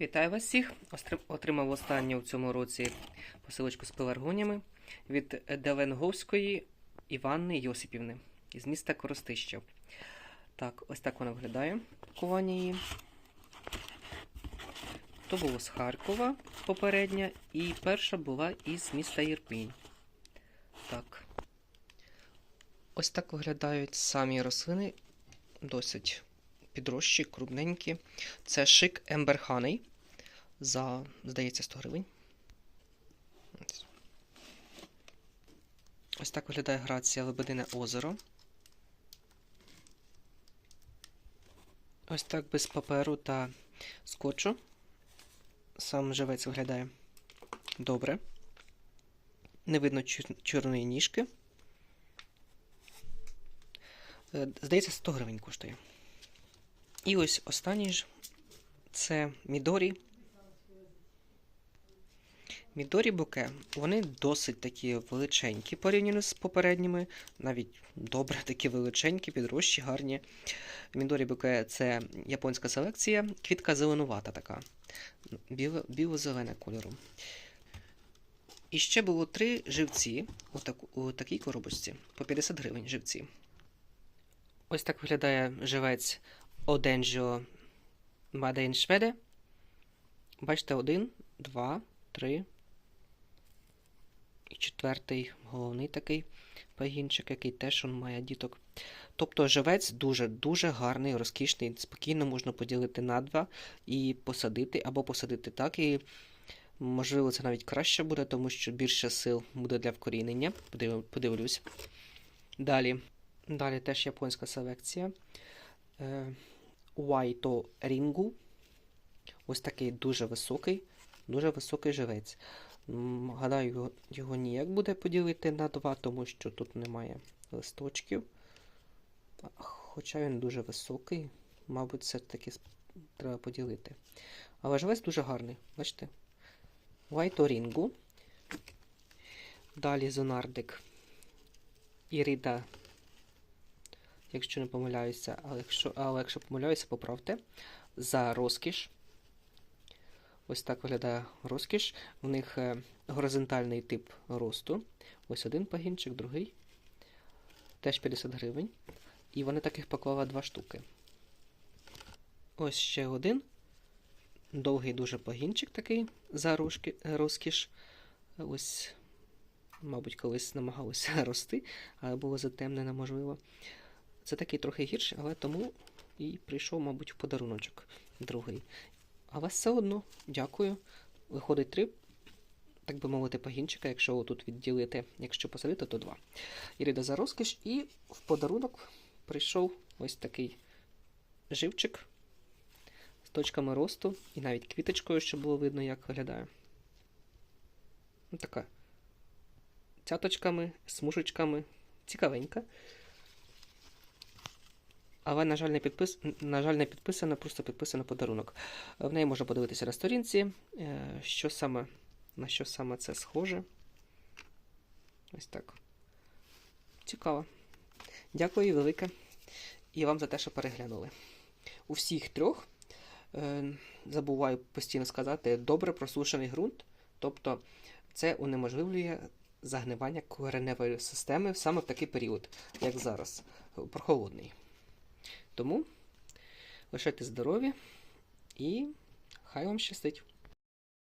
Вітаю вас всіх! Отримав останню в цьому році посилочку з пеларгоніями від Девенговської Іванни Йосипівни із міста Коростища. Так, ось так вона виглядає, пакування її. То було з Харкова попередня, і перша була із міста Єрпінь. Так. Ось так виглядають самі рослини, досить підрощі, крупненькі. Це шик Ember Honey за, здається, 100 гривень. Ось. Так виглядає грація Лебедине озеро. Ось так без паперу та скотчу. Сам живець виглядає добре. Не видно чор- чорної ніжки. Е, Здається, 100 гривень коштує. І ось останній ж це Мідорі. Мідорі буке. Вони досить такі величенькі порівняно з попередніми. Навіть добре такі величенькі, підрощі, гарні. Мідорі буке це японська селекція, квітка зеленувата така. Біло- Біло-зелене кольору. І ще було три живці у, таку, у такій коробочці. По 50 гривень живці. Ось так виглядає живець Оденжо Мадейн Шведе. Бачите, один, два, три. І четвертий головний такий пагінчик, який теж он має діток. Тобто живець дуже-дуже гарний, розкішний. Спокійно можна поділити на два і посадити, або посадити так. І можливо це навіть краще буде, тому що більше сил буде для вкорінення. Подив- Подивлюсь. Далі. Далі теж японська селекція. Уайто Рінгу. Ось такий дуже високий, дуже високий живець. Гадаю, його, його ніяк буде поділити на два, тому що тут немає листочків. Хоча він дуже високий, мабуть, все-таки треба поділити. Але живець дуже гарний, бачите? Уайто Рінгу. Далі Зонардик. Іріда якщо не помиляюся, але якщо, але якщо помиляюся, поправте. За розкіш. Ось так виглядає розкіш. В них е, горизонтальний тип росту. Ось один пагінчик, другий. Теж 50 гривень. І вони таких поклала два штуки. Ось ще один. Довгий дуже пагінчик такий за розкіш. Ось, мабуть, колись намагалися рости, але було затемнено, можливо. Це такий трохи гірший, але тому і прийшов, мабуть, в подаруночок другий. Але все одно, дякую. Виходить три, так би мовити, пагінчика, якщо тут відділити, якщо посадити, то два. Ірida за розкіш, і в подарунок прийшов ось такий живчик з точками росту і навіть квіточкою, щоб було видно, як виглядає. Ось така. Цяточками, смужечками. Цікавенька. Але, на жаль, не підпис... на жаль, не підписано, просто підписано подарунок. В неї можна подивитися на сторінці, е, що саме, на що саме це схоже. Ось так. Цікаво. Дякую велике. І вам за те, що переглянули. У всіх трьох е, забуваю постійно сказати добре просушений ґрунт. Тобто це унеможливлює загнивання кореневої системи саме в такий період, як зараз, прохолодний. Тому лишайте здорові і хай вам щастить.